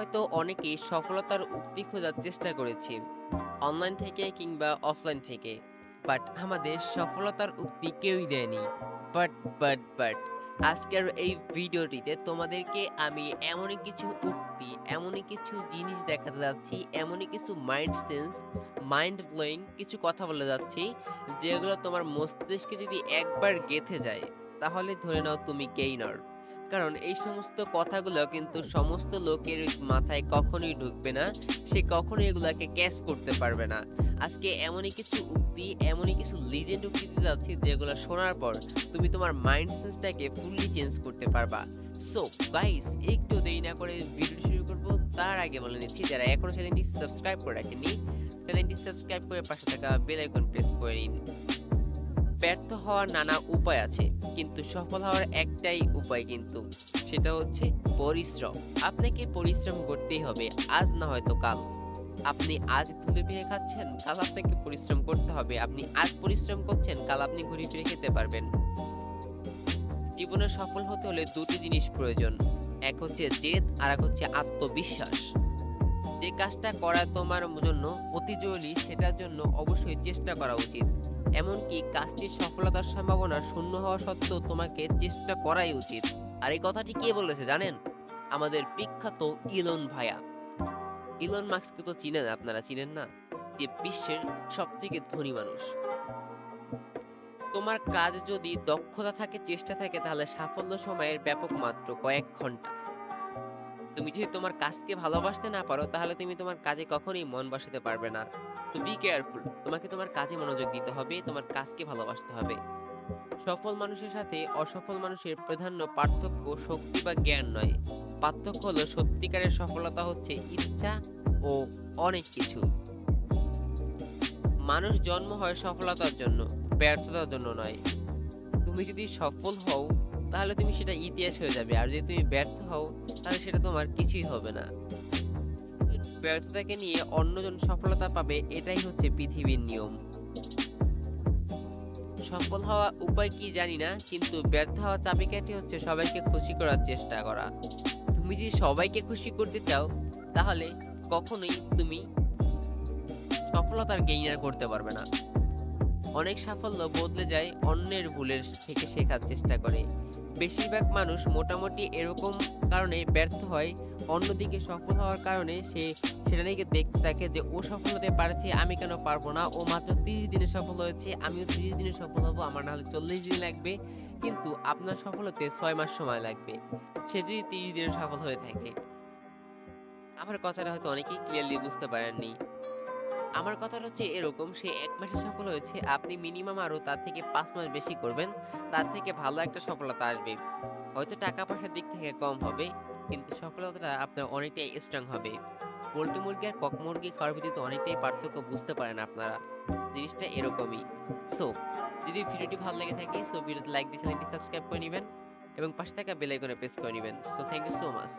হয়তো অনেকেই সফলতার উক্তি খোঁজার চেষ্টা করেছি অনলাইন থেকে কিংবা অফলাইন থেকে। বাট আমাদের সফলতার উক্তি কেউই দেয়নি। বাট বাট বাট আজকের এই ভিডিওটিতে তোমাদেরকে আমি এমনই কিছু উক্তি, এমনই কিছু জিনিস দেখাতে যাচ্ছি, এমনই কিছু মাইন্ড সেন্স মাইন্ড ব্লোয়িং কিছু কথা বলে যাচ্ছি, যেগুলো তোমার মস্তিষ্কে যদি একবার গেঁথে যায়, তাহলে ধরে নাও তুমি গেইনার কারণ এই সমস্ত কথাগুলো কিন্তু সমস্ত লোকের মাথায় কখনোই ঢুকবে না। সে কখনোই এগুলাকে ক্যাচ করতে পারবে না। আজকে এমনই কিছু উক্তি, এমনই কিছু লিজেন্ড উক্তি দিতে যাচ্ছি যেগুলো শোনার পর তুমি তোমার মাইন্ড সেন্সটাকে ফুললি চেঞ্জ করতে পারবা। সো গাইস একটু দেরি না করে ভিডিও শুরু করব। তার আগে বলে নিচ্ছি, যারা এখনও চ্যানেলটি সাবস্ক্রাইব করে রাখেননি চ্যানেলটি সাবস্ক্রাইব করে পাশে থাকা বেল আইকন প্রেস করে নিন। ব্যর্থ হওয়ার নানা উপায় আছে। কিন্তু সফল হওয়ার একটাই উপায় কিন্তু, সেটা হচ্ছে পরিশ্রম। আপনাকে পরিশ্রম করতেই হবে, আজ না হয়তো কাল। আপনি আজ ঘুরে ফিরে খাচ্ছেন, কাল আপনাকে পরিশ্রম করতে হবে। আপনি আজ পরিশ্রম করছেন, কাল আপনি ঘুরে ফিরে খেতে পারবেন। জীবনে সফল হতে হলে দুটি জিনিস প্রয়োজন। এক হচ্ছে জেদ, আর এক হচ্ছে আত্মবিশ্বাস। যে কাজটা করা তোমার জন্য অতি জরুরি, সেটার জন্য অবশ্যই চেষ্টা করা উচিত। এমনকি কাজটির সফলতার সম্ভাবনা শূন্য হওয়া সত্ত্বেও তোমাকে চেষ্টা করাই উচিত। আর এই কথাটি কে বলেছে জানেন? আমাদের বিখ্যাত ইলন ভাইয়া ইলন মাস্ককে তো চিনেন আপনারা, চিনেন না? যে বিশ্বের সব থেকে ধনী মানুষ। তোমার কাজ যদি দক্ষতা থাকে, চেষ্টা থাকে, তাহলে সাফল্য সময়ের ব্যাপক মাত্র কয়েক ঘণ্টা। তুমি যদি তোমার কাজকে ভালোবাসতে না পারো, তাহলে তুমি তোমার কাজে কখনোই মন বসাতে পারবে না। তো বি কেয়ারফুল তোমাকে তোমার কাজে মনোযোগ দিতে হবে, তোমার কাজকে ভালোবাসতে হবে। সফল মানুষের সাথে অসফল মানুষের প্রাধান্য, পার্থক্য শক্তি বা জ্ঞান নয়। পার্থক্য হলো সত্যিকারের সফলতা হচ্ছে ইচ্ছা ও অনেক কিছু। মানুষ জন্ম হয় সফলতার জন্য, ব্যর্থতার জন্য নয়। তুমি যদি সফল হও তাহলে তুমি সেটা ইতিহাস হয়ে যাবে। আর যদি তুমি ব্যর্থ হও, তাহলে সেটা তোমার কিছুই হবে না। ব্যর্থতাকে নিয়ে অন্যজন সফলতা পাবে, এটাই হচ্ছে পৃথিবীর নিয়ম। সফল হওয়া উপায় কি জানি না, কিন্তু ব্যর্থ হওয়া চাবিকাঠি হচ্ছে সবাইকে খুশি করার চেষ্টা করা। তুমি যদি সবাইকে খুশি করতে চাও, তাহলে কখনোই তুমি সফলতার গেইনার করতে পারবে না। অনেক সাফল্য বদলে যায় অন্যের ভুলের থেকে শেখার চেষ্টা করে। বেশিরভাগ মানুষ মোটামুটি এরকম কারণে ব্যর্থ হয়। অন্যদিকে সফল হওয়ার কারণে সে সেটা নিয়ে দেখতে থাকে যে, ও সফল হতে পারছে, আমি কেন পারব না? ও মাত্র তিরিশ দিনে সফল হয়েছে, আমিও তিরিশ দিনে সফল হব, আমার নাহলে চল্লিশ দিন লাগবে। কিন্তু আপনার সফল হতে ছয় মাস সময় লাগবে। সে যদি তিরিশ দিনে সফল হয়ে থাকে। আমার কথাটা হয়তো অনেকেই ক্লিয়ারলি বুঝতে পারেননি। আমার কথা হচ্ছে এরকম, সে এক মাসে সফল হয়েছে, আপনি মিনিমাম আরও তার থেকে পাঁচ মাস বেশি করবেন, তার থেকে ভালো একটা সফলতা আসবে। হয়তো টাকা পয়সার দিক থেকে কম হবে, কিন্তু সফলতাটা আপনার অনেকটাই স্ট্রং হবে। পোলট্রি মুরগি আর কক মুরগি খাওয়ার ভিতরে অনেকটাই পার্থক্য বুঝতে পারেন আপনারা, জিনিসটা এরকমই। সো যদি ভিডিওটি ভালো লেগে থাকে সো ভিডিওতে লাইক দিয়ে চ্যানেলটি সাবস্ক্রাইব করে নেবেন, এবং পাশে থাকা বেল আইকনে প্রেস করে নেবেন। So thank you so much